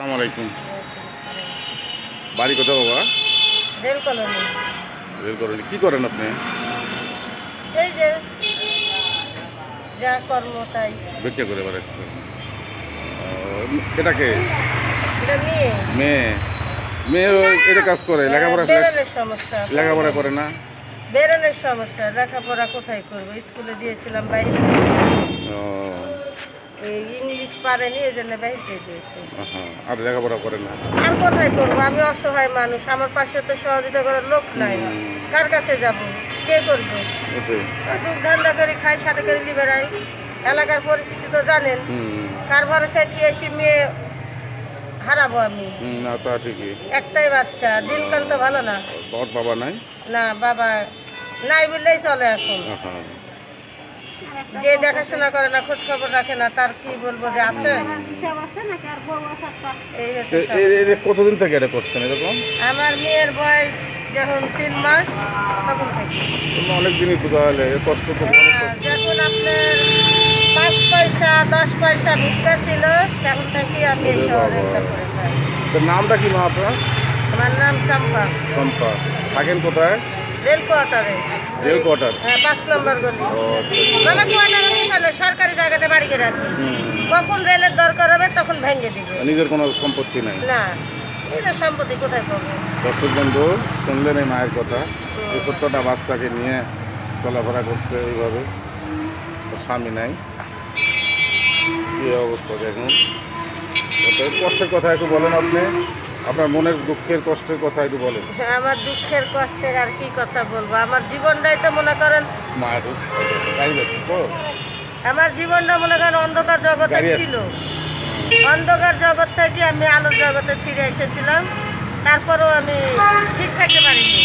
আসসালামু আলাইকুম। বাড়ি কোথাও বাবা? Rail colony. রেল করেন কি করেন আপনি? এই যে যা কর্ম তাই। ভিক্ষা করে বেড়াচ্ছেন। এটাকে এটা নিয়ে মেয়ে। মেয়ে। এটা কাজ করে লেখাপড়া বেরোনের সমস্যা। লেখাপড়া করে না? বেরোনের সমস্যা। লেখাপড়া কোথায় করব? স্কুলে দিয়েছিলাম বাইরে। ও, পারেনি এই জন্য বাইরে দিয়েছি আর লেখাপড়া করে না? আর কোথায় করব? আমি অসহায় মানুষ আমার পাশে তো সহযোগিতা করার লোক নাই। কার কাছে যাব? কে করবে? দুধ ধান্দা করে খাই সাথে করে লিবেরাই। এলাকার পরিস্থিতি তো জানেন। কার ভরসায় দিয়ে এসে মেয়ে হারাবো আমি? না তা ঠিকই। একটাই বাচ্চা দিনকাল তো ভালো না। বাবা নাই? না বাবা নাই বললেই চলে এখন। যে দেখাশোনা করে না খোঁজ খবর রাখে না তার কি বলব যে আছে? কতদিন থেকে এটা করছেন এরকম? আমার মেয়ের বয়স যখন তিন মাস তখন থেকে। অনেক দিনই তো তাহলে কষ্ট তো অনেক যখন আপনার পাঁচ পয়সা দশ পয়সা ভিক্ষা ছিল তখন থেকেই আমি এই শহরে বাবা। করে খাই তো নামটা কি মা আপনার? আমার নাম চম্পা। শম্পা থাকেন কোথায়? রেল কোয়ার্টারে রেল কোয়ার্টার হ্যাঁ পাঁচ নম্বর গলি। ও আচ্ছা মানে কোয়ার্টারে ওখানে সরকারি জায়গাতে বাড়ি করে আছে কখন রেলের দরকার হবে তখন ভেঙে দিবে। নিজের কোনো সম্পত্তি নাই? না এটা সম্পত্তি কোথায় পাবো? দর্শক বন্ধু শুনলেন এই মায়ের কথা। এই ছোট্টটা বাচ্চাকে নিয়ে চলাফেরা করছে এইভাবে। স্বামী নাই। কি অবস্থা দেখুন। কষ্টের কথা একটু বলেন আপনি। আপনার মনের দুঃখের কষ্টের কথা একটু বলেন। আমার দুঃখের কষ্টের আর কি কথা বলব? আমার জীবনটাই তো মনে করেন মায়ের গাড়ি যাচ্ছে তো আমার জীবনটা মনে করেন অন্ধকার জগতে ছিল। অন্ধকার জগৎ থেকে আমি আলোর জগতে ফিরে এসেছিলাম। তারপরেও আমি ঠিক থাকতে পারিনি।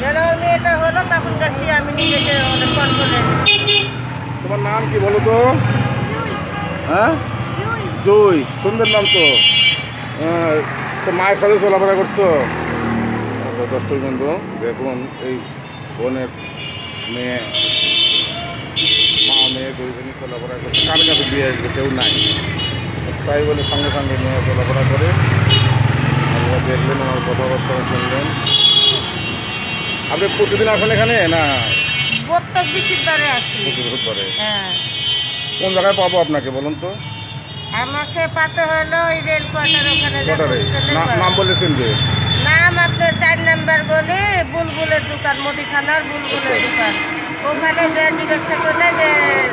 যেন আমি এটা হলো তখন গেছি আমি নিজেকে অনেক কন্ট্রোলে তোমার নাম কি বলো তো? হ্যাঁ? জয় সুন্দর নাম তো। তো মায়ের সাথে চলাফেরা করছ? দর্শক বন্ধু দেখুন এই বোনের মেয়ে মা মেয়ে দুইজনই চলাফেরা করছে। কার কাছে দিয়ে আসবে কেউ নাই। তাই বলে সঙ্গে সঙ্গে নিয়ে চলাফেরা করে আপনারা দেখলেন আমার কথাবার্তা শুনলেন। আপনি প্রতিদিন আসেন এখানে না? প্রত্যেক বৃষ্টিবারে আসি। করে হ্যাঁ। কোন জায়গায় পাবো আপনাকে বলুন তো? আমাকে পাতে হলো ওই রেল কোয়ার্টার ওখানে যে কোটারে হোস্টেলে না- নাম বলেছেন যে নাম আপনার চার নাম্বার গলি বুলবুলের দোকান মুদিখানার বুলবুলের আচ্ছা। দোকান ওখানে যে জিজ্ঞাসা করলে যে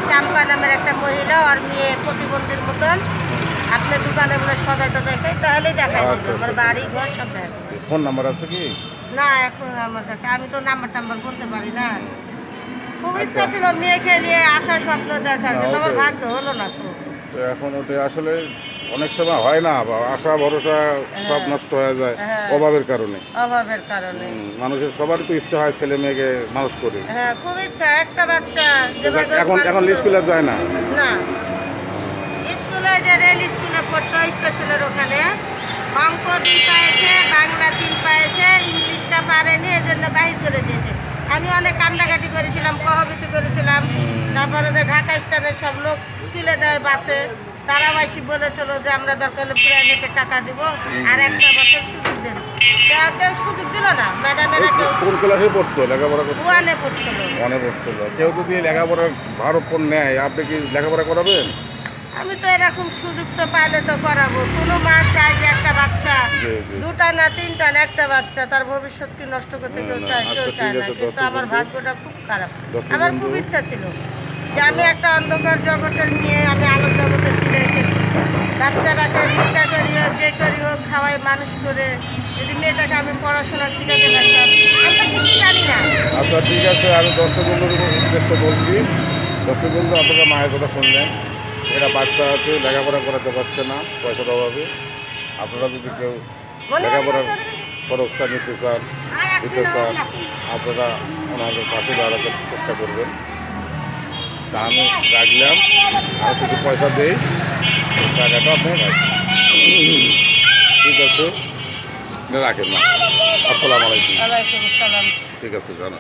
চাম্পা নামের একটা মহিলা আর মেয়ে প্রতিবন্ধীর মতন আপনার দোকানে হয় সদাই টদাই খাই তাহলেই দেখাই আচ্ছা, আমার আচ্ছা। বাড়ি ঘর সব দেখা। ফোন নাম্বার আছে কি না এখন আমার কাছে আমি তো নাম্বার টাম্বার বলতে পারি না খুব আচ্ছা। ইচ্ছা ছিল মেয়েকে নিয়ে আসার স্বপ্ন দেখার না, কিন্তু আমার ওটাই। ভাগ্য হলো না তো তো এখন ওটা আসলে অনেক সময় হয় না আশা ভরসা সব হ্যাঁ। নষ্ট হয়ে যায় হ্যাঁ। অভাবের কারণে। অভাবের কারণে। মানুষের সবার তো ইচ্ছা হয় ছেলে মেয়েকে মানুষ করে। হ্যাঁ খুব ইচ্ছা একটা বাচ্চা এখন এখন স্কুলে যায় না? না। স্কুলে যে রেল স্কুলে পড়তো স্টেশনের ওখানে অঙ্ক দুই পাইছে বাংলা তিন পাইছে ইংলিশটা পারেনি এই জন্য বাহির করে দিয়েছে। আমি অনেক কান্দাকাটি করেছিলাম কহবিতি করেছিলাম। তারপরে যে ঢাকা স্ট্যান্ডের সব লোক তুলে দেয় বাসে। তারা এসে বলেছিল যে আমরা দরকার হলে প্রাইভেটে টাকা দিব আর একটা বছর সুযোগ দেন। কেউ কেউ সুযোগ দিল না ম্যাডামের এই কোন ক্লাসে পড়তো? লেখাপড়া করতো? ওয়ানে পড়ছিল। পড়ছিল। কেউ যদি লেখাপড়ার ভার উপর নেয় আপনি কি লেখাপড়া করাবেন? আমি তো এরকম সুযোগ তো পাইলে তো করাবো। কোনো মা চাই যে একটা বাচ্চা। দুটা না তিনটা না একটা বাচ্চা তার ভবিষ্যৎ কি নষ্ট করতে কেউ চায় কেউ আচ্ছা, চায় না। কিন্তু আমার। ভাগ্যটা খুব খারাপ। আমার খুব ইচ্ছা ছিল। যে আমি একটা অন্ধকার জগতের নিয়ে আমি আলোর জগতে ফিরে এসেছি। বাচ্চাটাকে ভিক্ষা করি হোক যে করি হোক খাওয়াই মানুষ করে। যদি মেয়েটাকে আমি পড়াশোনা শিখাতে পারতাম আমি তো কিছু জানি না। আচ্ছা ঠিক আছে আমি দর্শক বন্ধুর উদ্দেশ্য বলছি। দর্শক বন্ধু আপনারা মায়ের কথা শুনলেন। এরা বাচ্চা আছে লেখাপড়া করাতে পারছে না পয়সার অভাবে। আপনারা যদি কেউ লেখাপড়ার খরচটা নিতে চান দিতে চান আপনারা ওনাদের পাশে দাঁড়াতে চেষ্টা করবেন। তা আমি রাখলাম। আর কিছু পয়সা দেই। টাকাটা আপনি রাখবেন ঠিক আছে। রাখেন না। আসসালামু আলাইকুম। ঠিক আছে জানা